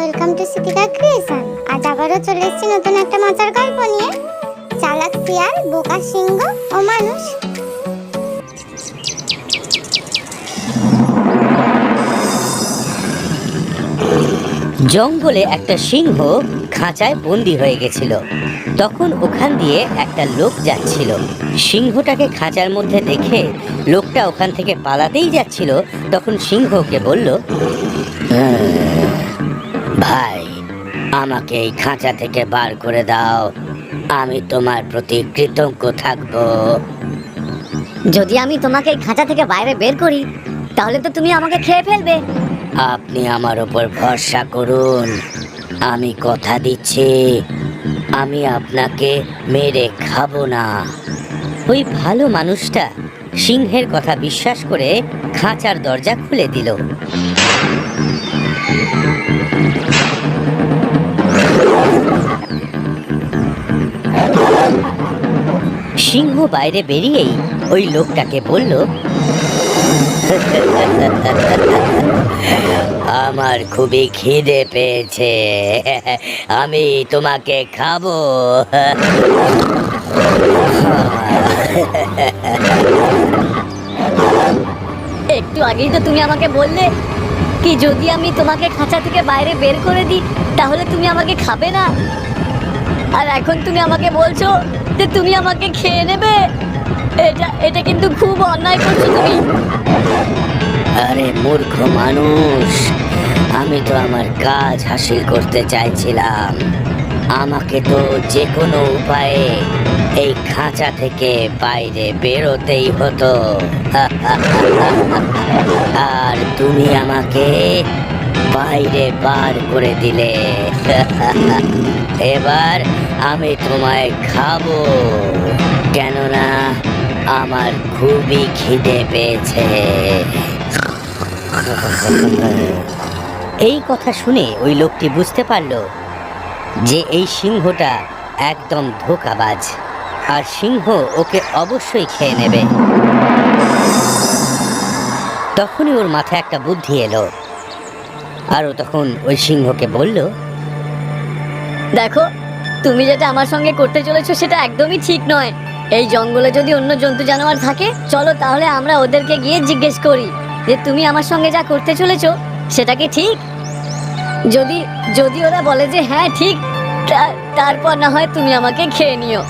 Welcome to Sitika creation আজ আবারও চলে এসেছি নতুন একটা মাচার গল্প নিয়ে। চালাক শিয়াল, বোকা সিংহ ও মানুষ। জঙ্গলে একটা সিংহ খাঁচায় বন্দি হয়ে গেছিল। তখন ওখান দিয়ে একটা লোক যাচ্ছিল। সিংহটাকে খাঁচার মধ্যে দেখে লোকটা ওখান থেকে পালাতেই যাচ্ছিল। তখন সিংহকে বলল ভাই আমাকে এই খাঁচা থেকে বার করে দাও। আমি তোমার প্রতি কৃতজ্ঞ থাকব। যদি আমি তোমাকে এই খাঁচা থেকে বাইরে বের করি তাহলে তো তুমি আমাকে খেয়ে ফেলবে। আপনি আমার উপর ভরসা করুন। আমি কথা দিচ্ছি। আমি আপনাকে মেরে খাব না। ওই ভালো মানুষটা সিংহের কথা বিশ্বাস করে খাঁচার দরজা খুলে দিল। সিংহ বাইরে বেরিয়েই ওই লোকটাকে বলল, আমার খুবই খিদে পেয়েছে, আমি তোমাকে খাব। একটু আগেই তো তুমি আমাকে বললে কি যদি আমি তোমাকে খাঁচা থেকে বাইরে বের করে দিই, তাহলে তুমি আমাকে খাবে না? আর এখন তুমি আমাকে বলছো যে তুমি আমাকে খেয়ে নেবে? এটা এটা কিন্তু খুব অন্যায় করছ তুমি। আরে মূর্খ মানুষ, আমি তো আমার কাজ হাসিল করতে চাইছিলাম। আমাকে তো যে কোনো উপায়ে এই খাঁচা থেকে বাইরে বেরোতেই হতো। আর তুমি আমাকে বাইরে বার করে দিলে। এবার আমি তোমায় খাব। কেননা আমার খুবই খিদে পেয়েছে। এই কথা শুনে ওই লোকটি বুঝতে পারল যে এই সিংহটা একদম ধোকাবাজ, আর সিংহ ওকে অবশ্যই খেয়ে নেবে। তখনই ওর মাথায় একটা বুদ্ধি এলো, আর ও তখন ওই সিংহকে বলল দেখো, তুমি যেটা আমার সঙ্গে করতে চলেছো সেটা একদমই ঠিক নয়। এই জঙ্গলে যদি অন্য জন্তু জানোয়ার থাকে, চলো তাহলে আমরা ওদেরকে গিয়ে জিজ্ঞেস করি যে তুমি আমার সঙ্গে যা করতে চলেছো, সেটা কি ঠিক? যদি যদি ওরা বলে যে হ্যাঁ ঠিক তারপর না হয় তুমি আমাকে খেয়ে নিও।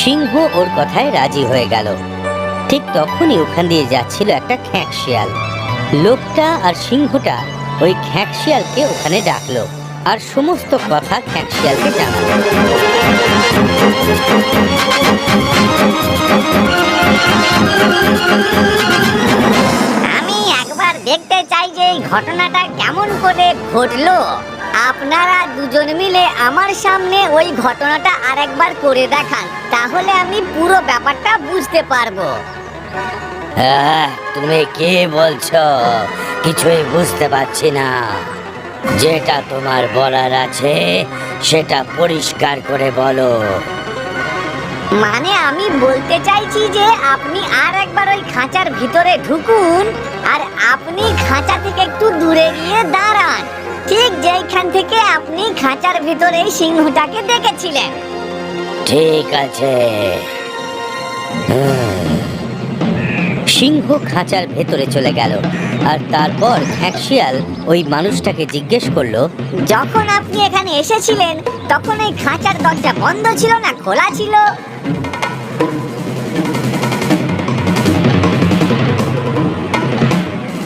সিংহ ওর কথায় রাজি হয়ে গেল। ঠিক তখনই ওখান দিয়ে যাচ্ছিল একটা খ্যাঁক শিয়াল। লোকটা আর সিংহটা ওই খ্যাঁক শিয়ালকে ওখানে ডাকলো। আর সমস্ত কথা খ্যাঁক শিয়ালকে আমি একবার দেখতে চাই যে এই ঘটনাটা কেমন করে ঘটলো। আপনারা দুজন মিলে আমার সামনে ওই ঘটনাটা আরেকবার করে দেখান তাহলে আমি পুরো ব্যাপারটা বুঝতে পারব। হ্যাঁ তুমি কি বলছো? কিছুই বুঝতে পারছি না। যেটা তোমার বলার আছে সেটা পরিষ্কার করে বলো। মানে আমি বলতে চাইছি যে আপনি আর একবার ওই খাঁচার ভিতরে ঢুকুন আর আপনি খাঁচা থেকে একটু দূরে গিয়ে দাঁড়ান। ঠিক যেইখান থেকে আপনি খাঁচার ভিতরে সিংহটাকে দেখেছিলেন। ঠিক আছে। হুম। সিংহ খাঁচার ভেতরে চলে গেল। আর তারপর খ্যাকশিয়াল ওই মানুষটাকে জিজ্ঞেস করল যখন আপনি এখানে এসেছিলেন তখন এই খাঁচার দরজা বন্ধ ছিল না খোলা ছিল?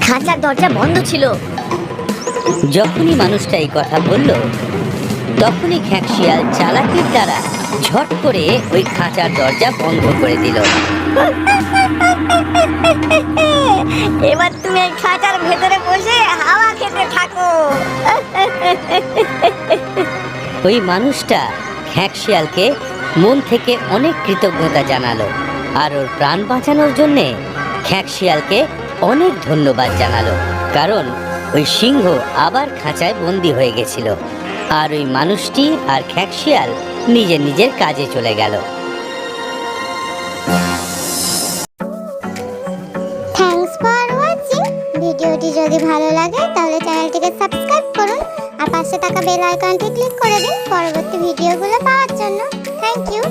খাঁচার দরজা বন্ধ ছিল। যখনই মানুষটা এই কথা বলল তখনই খ্যাকশিয়াল চালাকির দ্বারা ঝট করে ওই খাঁচার দরজা বন্ধ করে দিল। এবার তুমি এই খাঁচার ভেতরে বসে হাওয়া খেতে থাকো। ওই মানুষটা খ্যাকশিয়ালকে মন থেকে অনেক কৃতজ্ঞতা জানালো আর ওর প্রাণ বাঁচানোর জন্যে খ্যাকশিয়ালকে অনেক ধন্যবাদ জানালো কারণ ওই সিংহ আবার খাঁচায় বন্দি হয়ে গেছিল। আর ওই মানুষটি আর খ্যাকশিয়াল নিজের নিজের কাজে চলে গেল। ভিডিওটি যদি ভালো লাগে, তাহলে চ্যানেলটিকে সাবস্ক্রাইব করুন আর পাশে থাকা বেল আইকনটি ক্লিক করে দিন পরবর্তী ভিডিওগুলো পাওয়ার জন্য। Thank you